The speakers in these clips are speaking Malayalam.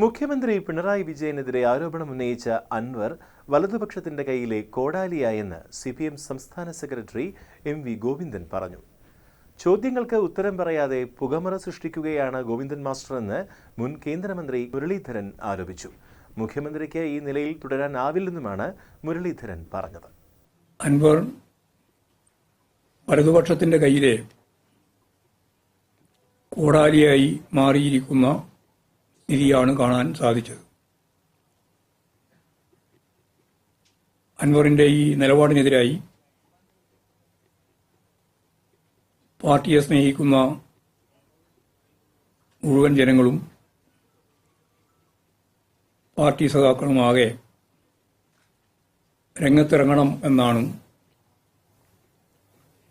മുഖ്യമന്ത്രി പിണറായി വിജയനെതിരെ ആരോപണം ഉന്നയിച്ച അൻവർ വലതുപക്ഷത്തിന്റെ കയ്യിലെ കോടാലിയായെന്ന് സി പി എം സംസ്ഥാന സെക്രട്ടറി എം വി ഗോവിന്ദൻ പറഞ്ഞു. ചോദ്യങ്ങൾക്ക് ഉത്തരം പറയാതെ പുകമറ സൃഷ്ടിക്കുകയാണ് ഗോവിന്ദൻ മാസ്റ്റർ എന്ന് മുൻ കേന്ദ്രമന്ത്രി മുരളീധരൻ ആരോപിച്ചു. മുഖ്യമന്ത്രിക്ക് ഈ നിലയിൽ തുടരാനാവില്ലെന്നുമാണ് മുരളീധരൻ പറഞ്ഞത്. അൻവർ വലതുപക്ഷത്തിന്റെ കയ്യിലെ കോടാലിയായി മാറിയിരിക്കുന്ന സ്ഥിതിയാണ് കാണാൻ സാധിച്ചത്. അൻവറിന്റെ ഈ നിലപാടിനെതിരായി പാർട്ടിയെ സ്നേഹിക്കുന്ന മുഴുവൻ ജനങ്ങളും പാർട്ടി സഖാക്കളുമാകെ രംഗത്തിറങ്ങണം എന്നാണ്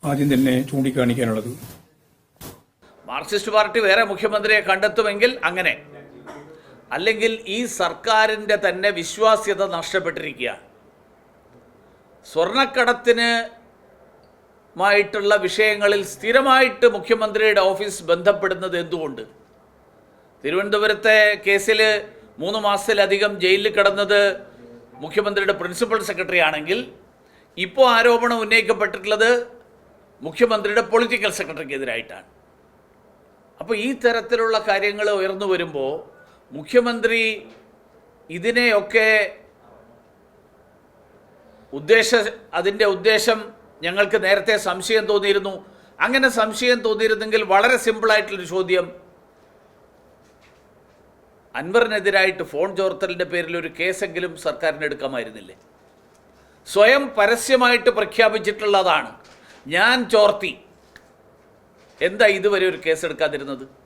ആദ്യം തന്നെ ചൂണ്ടിക്കാണിക്കാനുള്ളത്. മാർക്സിസ്റ്റ് പാർട്ടി വേറെ മുഖ്യമന്ത്രിയെ കണ്ടെത്തുമെങ്കിൽ അങ്ങനെ. അല്ലെങ്കിൽ ഈ സർക്കാരിന്റെ തന്നെ വിശ്വാസ്യത നഷ്ടപ്പെട്ടിരിക്കുകയാണ് സ്വർണക്കടത്തിന് മായിട്ടുള്ള വിഷയങ്ങളിൽ സ്ഥിരമായിട്ട് മുഖ്യമന്ത്രിയുടെ ഓഫീസ് ബന്ധപ്പെടുന്നത് എന്തുകൊണ്ട്? തിരുവനന്തപുരത്തെ കേസിൽ മൂന്ന് മാസത്തിലധികം ജയിലിൽ കിടന്നത് മുഖ്യമന്ത്രിയുടെ പ്രിൻസിപ്പൽ സെക്രട്ടറി ആണെങ്കിൽ ഇപ്പോൾ ആരോപണം ഉന്നയിക്കപ്പെട്ടിട്ടുള്ളത് മുഖ്യമന്ത്രിയുടെ പൊളിറ്റിക്കൽ സെക്രട്ടറിക്കെതിരായിട്ടാണ്. അപ്പോൾ ഈ തരത്തിലുള്ള കാര്യങ്ങൾ ഉയർന്നു വരുമ്പോൾ മുഖ്യമന്ത്രി ഇതിനെയൊക്കെ ഉദ്ദേശ അതിന്റെ ഉദ്ദേശം ഞങ്ങൾക്ക് നേരത്തെ സംശയം തോന്നിയിരുന്നു. അങ്ങനെ സംശയം തോന്നിയിരുന്നെങ്കിൽ വളരെ സിമ്പിളായിട്ടുള്ളൊരു ചോദ്യം. അൻവറിനെതിരായിട്ട് ഫോൺ ചോർത്തലിന്റെ പേരിൽ ഒരു കേസെങ്കിലും സർക്കാരിന് എടുക്കാമായിരുന്നില്ലേ? സ്വയം പരസ്യമായിട്ട് പ്രഖ്യാപിച്ചിട്ടുള്ളതാണ്. ഞാൻ ചോർത്തി. എന്താ ഇതുവരെ ഒരു കേസെടുക്കാതിരുന്നത്?